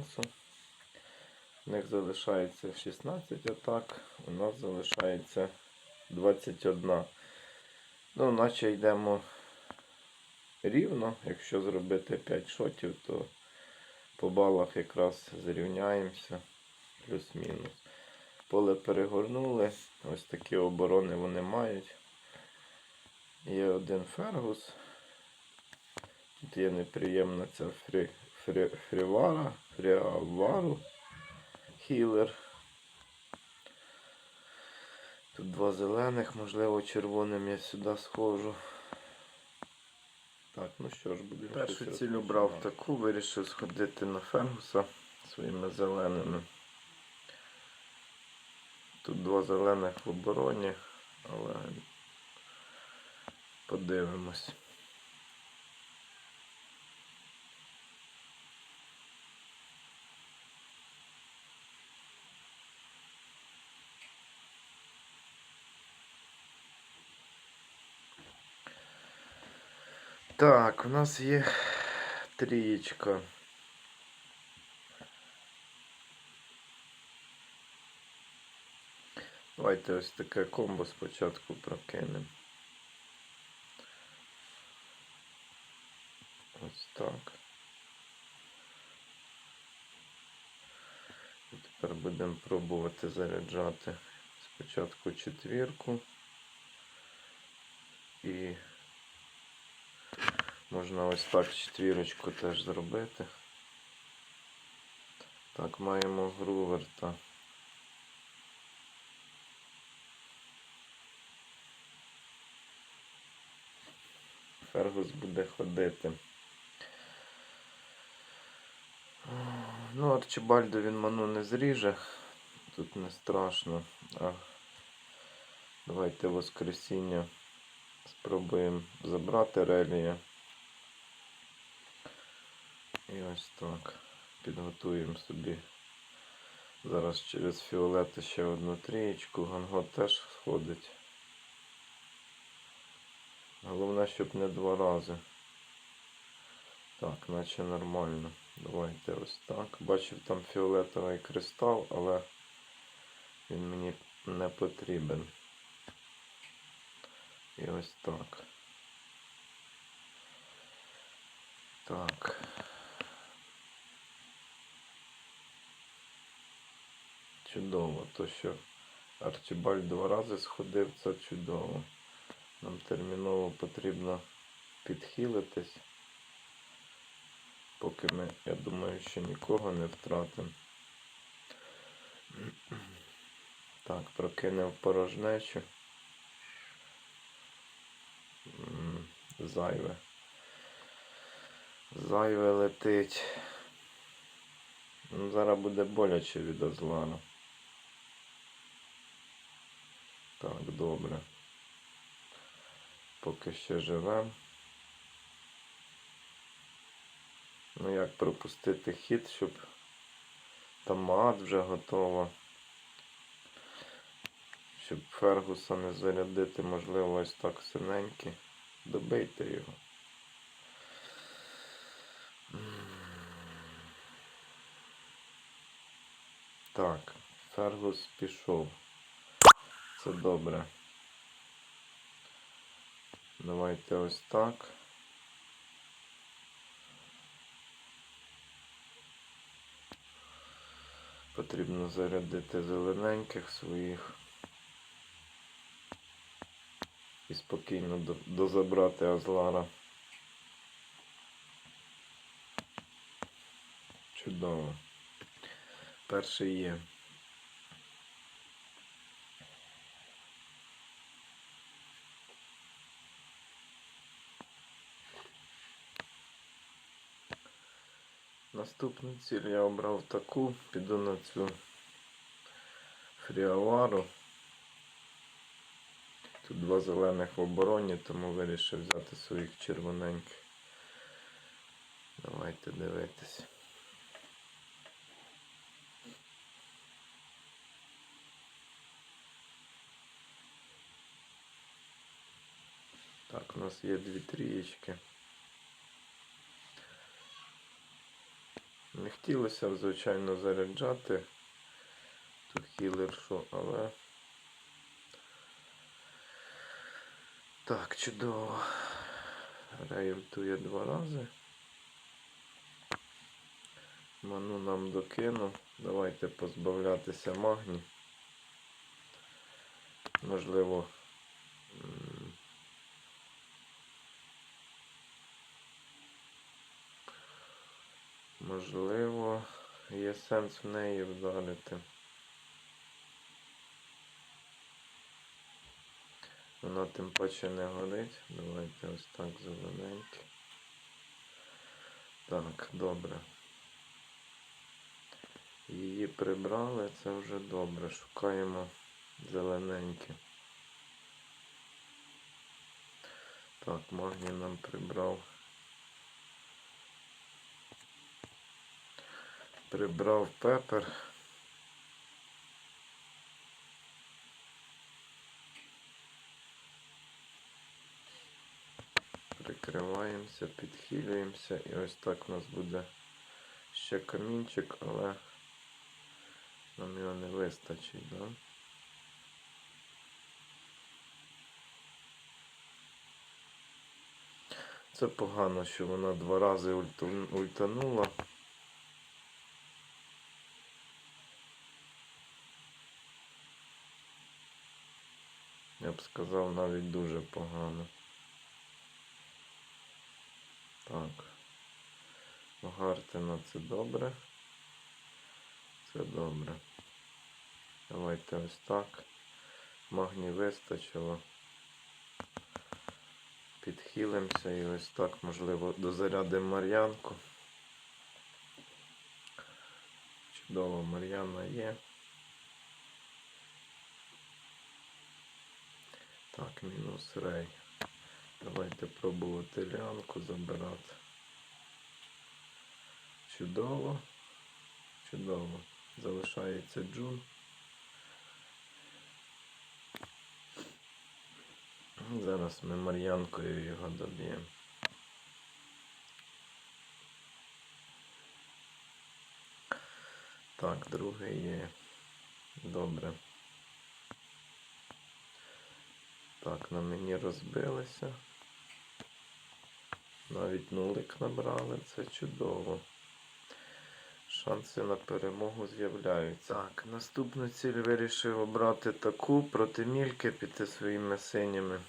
польського. У них залишається 16 атак, у нас залишається 21. Ну, наче йдемо рівно. Якщо зробити 5 шотів, то по балах якраз зрівняємося. Плюс-мінус. Поле перегорнули. Ось такі оборони вони мають. Є один фергус. Тут є неприємна ця фрі, фрі, фрівара, фріавару, хілер. Тут два зелених, можливо, червоним я сюди схожу. Так, ну що ж, будемо. Першу ціль обрав таку, вирішив сходити на фергуса своїми зеленими. Тут два зелених в обороні, але подивимось. Так, у нас є трієчка. Давайте ось таке комбо спочатку прокинемо. Ось так. І тепер будемо пробувати заряджати спочатку четвірку і можна ось так четвірочку теж зробити. Так, маємо груверта. Фергус буде ходити. Ну, Арчибальдо він ману не зріже. Тут не страшно. А давайте Воскресіння спробуємо забрати релія. І ось так. Підготуємо собі. Зараз через фіолети ще одну трієчку. Гангот теж сходить. Головне, щоб не два рази. Так, наче нормально. Давайте ось так. Бачив там фіолетовий кристал, але він мені не потрібен. І ось так. Так. Чудово, то що Арчибальд два рази сходив, це чудово. Нам терміново потрібно підхилитись, поки ми, я думаю, ще нікого не втратимо. Так, прокинув порожнечу. Зайве. Зайве летить. Ну, зараз буде боляче від Азлара. Так, добре. Поки ще живем. Ну як пропустити хід, щоб там мат вже готова. Щоб Фергуса не зарядити, можливо, ось так синенькі. Добийте його. Так, Фергус пішов. Це добре. Давайте ось так. Потрібно зарядити зелененьких своїх. І спокійно дозабрати Азлара. Чудово. Перший є. Наступну ціль я обрав таку, піду на цю фріавару. Тут два зелених в обороні, тому вирішив взяти своїх червоненьких. Давайте дивитись. Так, у нас є дві трієчки. Не хотілося звичайно, заряджати ту хілершу, але. Так, чудово. Реєльтує два рази. Ману нам докинув. Давайте позбавлятися магні. Можливо. Можливо, є сенс в неї вдарити. Вона тим паче не горить. Давайте ось так зелененьке. Так, добре. Її прибрали, це вже добре. Шукаємо зелененьке. Так, магній нам прибрав. Прибрав пепер. Прикриваємося, підхилюємося і ось так у нас буде ще камінчик, але нам його не вистачить, да? Це погано, що вона два рази ультанула. Сказав навіть дуже погано. Так. Гартина це добре. Це добре. Давайте ось так. Магні вистачило. Підхилимося і ось так, можливо, дозарядимо Мар'янку. Чудово, Мар'яна є. Так, мінус рей. Давайте пробувати лянку забирати. Чудово. Чудово. Залишається джун. Зараз ми Мар'янкою його доб'ємо. Так, другий є. Добре. Так, на мені розбилися. Навіть нулик набрали, це чудово. Шанси на перемогу з'являються. Так, наступну ціль вирішив обрати таку проти мільки піти своїми синіми.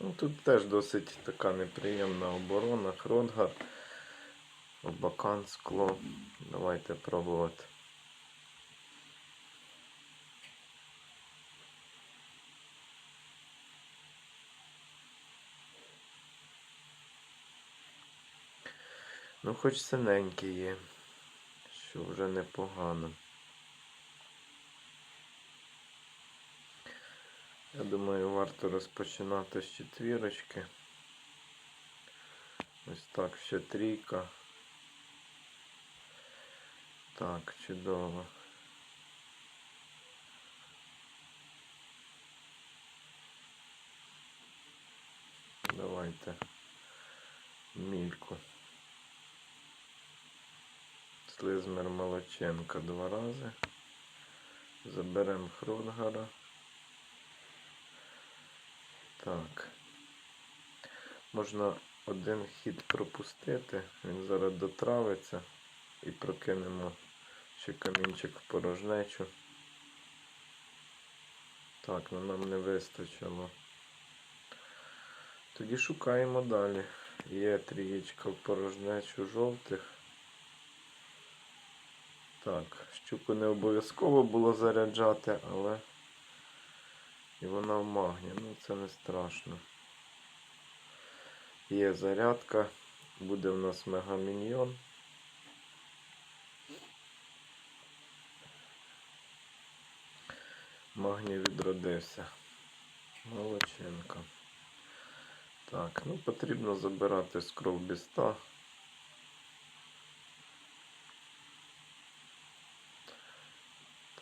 Ну, тут теж досить така неприємна оборона. Хронгар, обакан, скло. Давайте пробувати. Ну, хоч синенький є, що вже непогано. Я думаю, варто розпочинати з четвірочки. Ось так, ще трійка. Так, чудово. Давайте мільку. Слизмер Молоченка два рази. Заберемо Хронгара. Так. Можна один хід пропустити. Він зараз дотравиться і прокинемо ще камінчик в порожнечу. Так, ну нам не вистачило. Тоді шукаємо далі. Є трієчка в порожнечу жовтих. Так, щуку не обов'язково було заряджати, але і вона в магні. Ну це не страшно. Є зарядка, буде в нас мегаміньйон. Магній відродився. Молодчинка. Так, ну потрібно забирати з кров біста.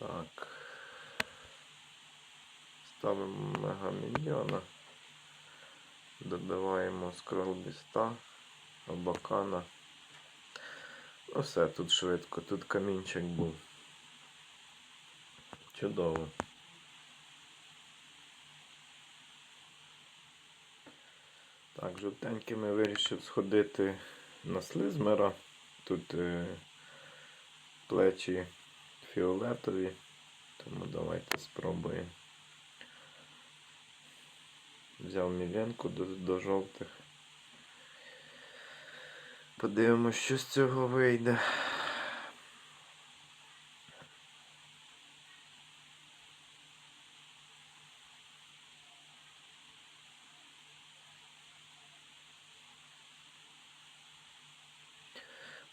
Так. Ставимо мегаміньйона. Добиваємо скролбіста, абакана. Ну все, тут швидко, тут камінчик був. Чудово. Так, жовтенькими вирішив сходити на слизмера. Тут е, плечі фіолетові, тому давайте спробуємо. Взяв міленку до, до жовтих. Подивимось, що з цього вийде.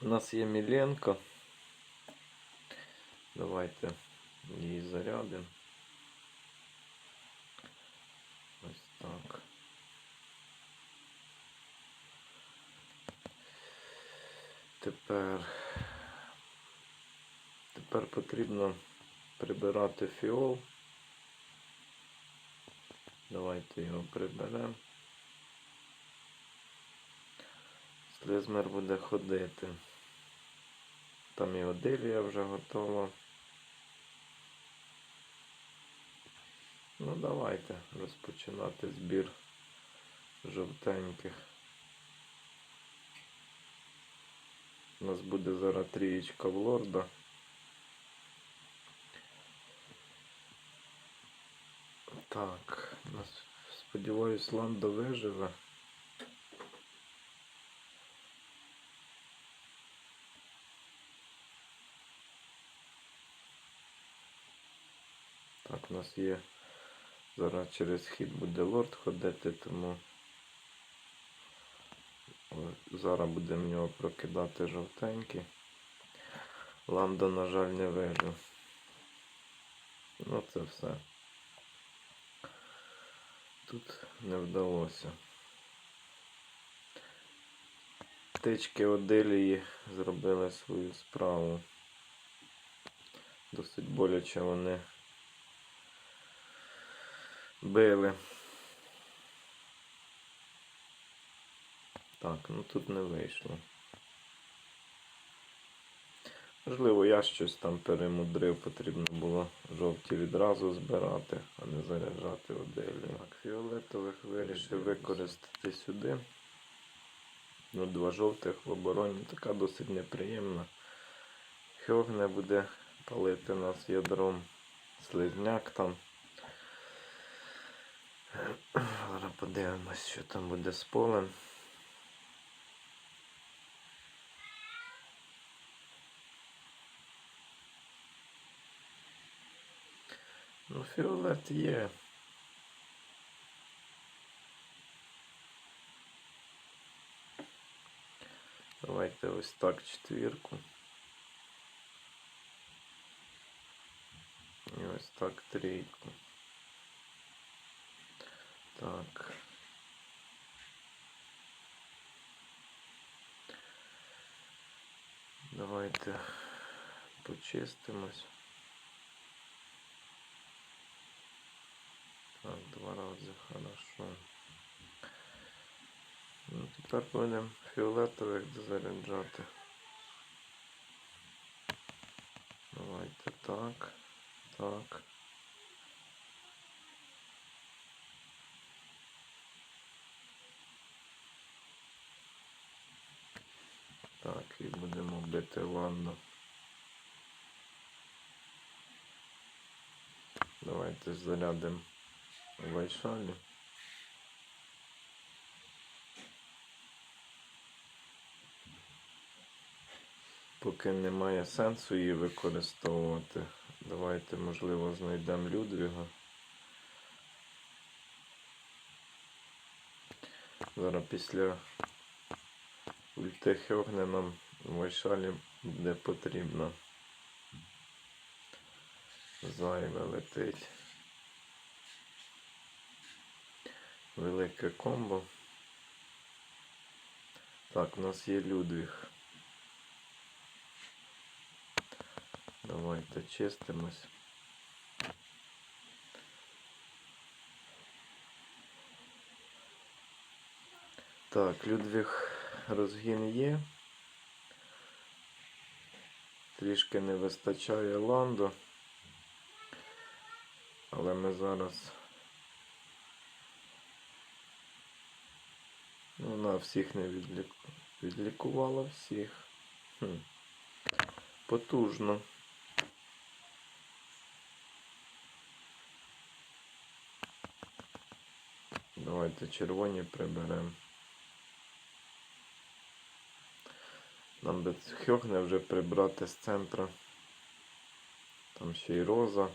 У нас є Міленко. Давайте її зарядимо. Ось так. Тепер, тепер потрібно прибирати фіол. Давайте його приберемо. Слизмер буде ходити. Там і одилія вже готова. Ну давайте розпочинати збір жовтеньких. У нас буде зараз трієчка в лорда. Так, нас, сподіваюсь, Ландо виживе. Так, у нас є. Зараз через хід буде лорд ходити, тому зараз будемо в нього прокидати жовтенький. Ландо, на жаль, не вижив. Ну це все. Тут не вдалося. Птички Оделії зробили свою справу. Досить боляче вони били. Так, ну тут не вийшло. Можливо, я щось там перемудрив, потрібно було жовті відразу збирати, а не заряджати оделю. Так, фіолетових вирішив використати сюди. Ну, два жовтих в обороні. Така досить неприємна. Хьогне буде палити нас ядром. Слизняк там. Зараз подивимось, що там буде з полем. Ну, фіолет є. Давайте ось так четвірку. І ось так трійку. Так. Давайте почистимось. Так, два рази хорошо. Ну, тепер будемо фіолетових дозаряджати. Давайте так, так. Так, і будемо бити ванну. Давайте зарядимо вайшалі. Поки немає сенсу її використовувати. Давайте, можливо, знайдемо Людвіга. Зараз після ульти Хьогне в Вайшалі буде потрібно. Зайве летить. Велике комбо. Так, у нас є Людвіг. Давайте чистимось. Так, Людвіг розгін є. Трішки не вистачає ланду. Але ми зараз. Ну, Вона всіх не відліку... відлікувала всіх. Хм. Потужно. Давайте червоні приберемо. Нам би Хьохне вже прибрати з центра. Там ще й роза.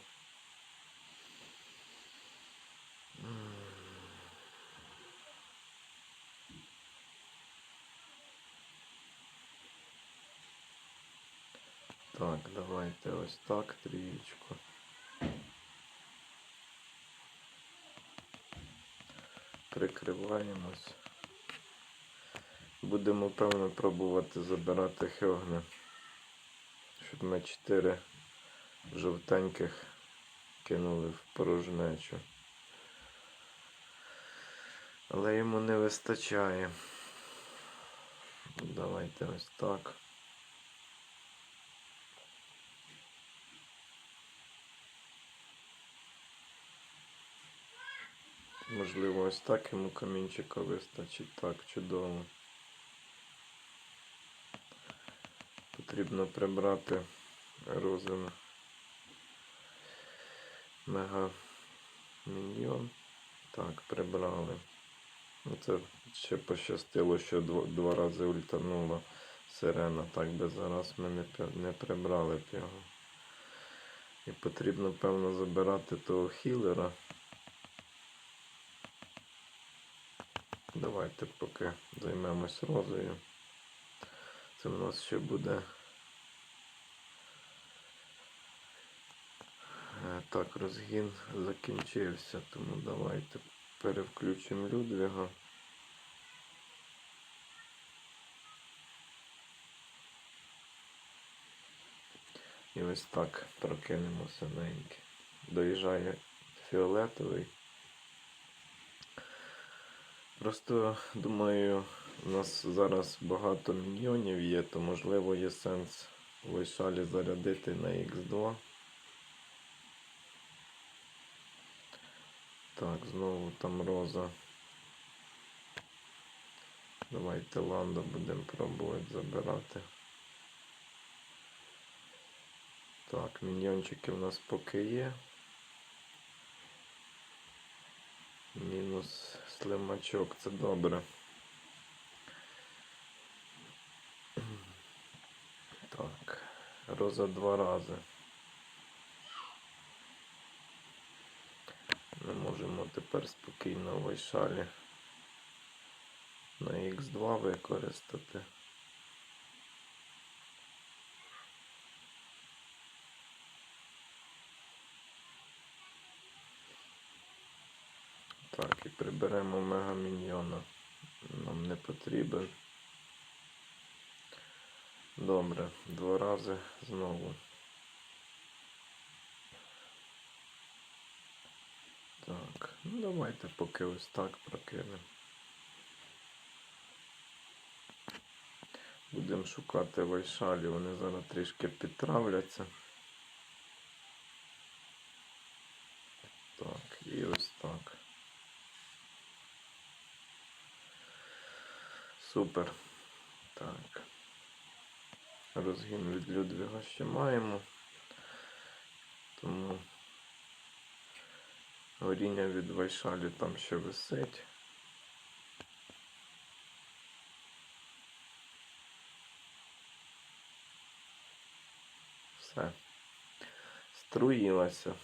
Так, давайте ось так, трієчку. Прикриваємось. Будемо, певно, пробувати забирати Хьогне. Щоб ми чотири жовтеньких кинули в порожнечу. Але йому не вистачає. Давайте ось так. Можливо, ось так йому камінчика вистачить. Так, чудово. Потрібно прибрати розин мега міньйон. Так, прибрали. Ну, Це ще пощастило, що дво- два рази ультанула сирена. Так би зараз ми не, не прибрали б його. І потрібно, певно, забирати того хілера. Давайте поки займемось розою. Це в нас ще буде. Е, Так, розгін закінчився, тому давайте перевключимо Людвіга. І ось так прокинемо синеньке. Доїжджає фіолетовий. Просто думаю, у нас зараз багато міньйонів є, то можливо є сенс Войшалі зарядити на Х2. Так, знову там роза. Давайте ландо будемо пробувати забирати. Так, міньйончики в нас поки є. Мінус слимачок, це добре. Так, роза два рази. Ми можемо тепер спокійно в Вайшалі на Х2 використати. Так, і приберемо мегаміньйона. Нам не потрібен. Добре, два рази знову. Так, ну давайте поки ось так прокинемо. Будемо шукати вайшалі, вони зараз трішки підтравляться. Так, і ось так. Супер. Так. Розгін від Людвіга ще маємо. Тому горіння від Вайшалі там ще висить. Все. Струїлася.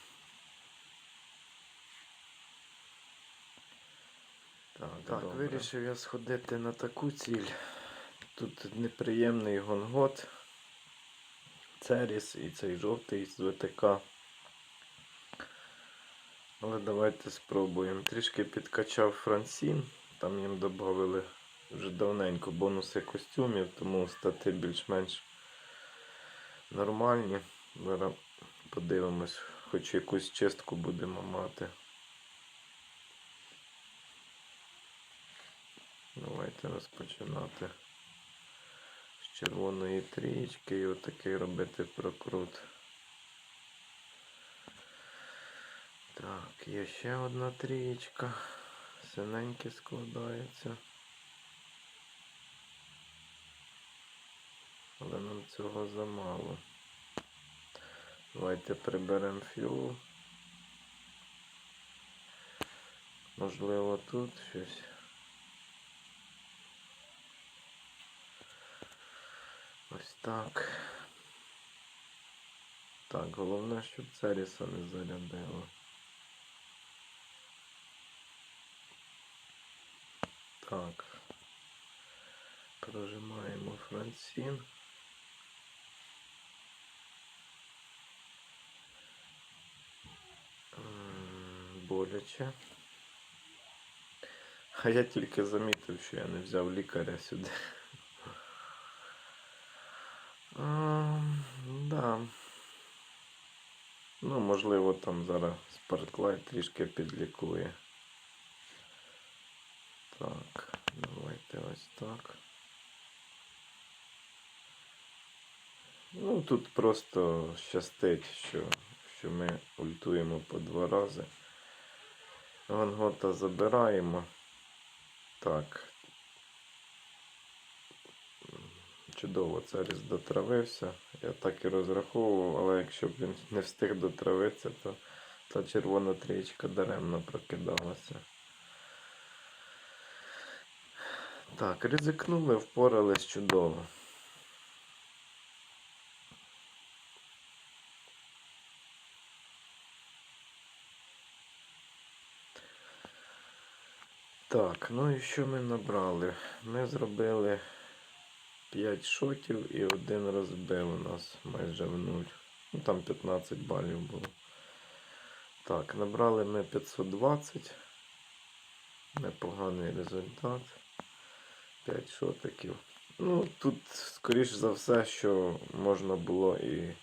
Так, так вирішив я сходити на таку ціль. Тут неприємний гонгот. Церіс і цей жовтий з ВТК. Але давайте спробуємо. Трішки підкачав Франсін. Там їм додали вже давненько бонуси костюмів, тому стати більш-менш нормальні. Зараз подивимось, хоч якусь чистку будемо мати. Давайте розпочинати червоної трієчки і отакий робити прокрут. Так, є ще одна трієчка. Синеньке складається. Але нам цього замало. Давайте приберемо фіол. Можливо, тут щось. Ось так. Так, головне, щоб Церіса не зарядило. Так. Прожимаємо Франсін. Боляче. А я тільки замітив, що я не взяв лікаря сюди. Да. Ну, можливо, там зараз спарклайт трішки підлікує. Так, давайте ось так. Ну, тут просто щастить, що, що ми ультуємо по два рази. Вангота забираємо. Так. Чудово, Царіс дотравився. Я так і розраховував, але якщо б він не встиг дотравитися, то та червона трієчка даремно прокидалася. Так, ризикнули, впорались чудово. Так, ну і що ми набрали? Ми зробили 5 шотів і один розбив у нас майже в нуль. Ну там 15 балів було. Так, набрали ми 520. Непоганий результат. 5 шотиків. Ну, тут, скоріш за все, що можна було і,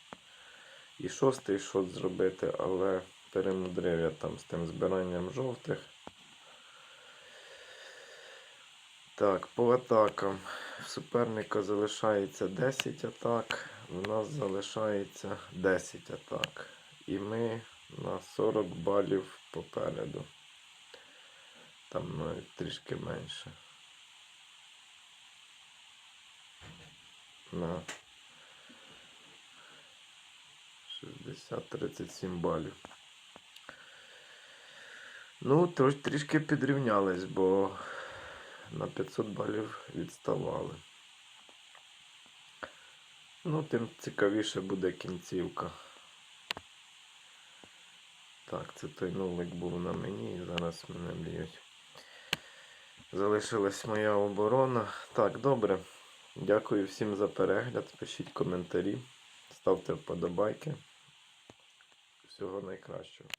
і шостий шот зробити, але перемудрив я там з тим збиранням жовтих. Так, по атакам. Суперника залишається 10 атак, в нас залишається 10 атак. І ми на 40 балів попереду. Там навіть трішки менше. На 60-37 балів. Ну, трішки підрівнялись, бо на 500 балів відставали. Ну, тим цікавіше буде кінцівка. Так, це той нулик був на мені і зараз мене б'ють. Залишилась моя оборона. Так, добре. Дякую всім за перегляд. Пишіть коментарі, ставте вподобайки. Всього найкращого.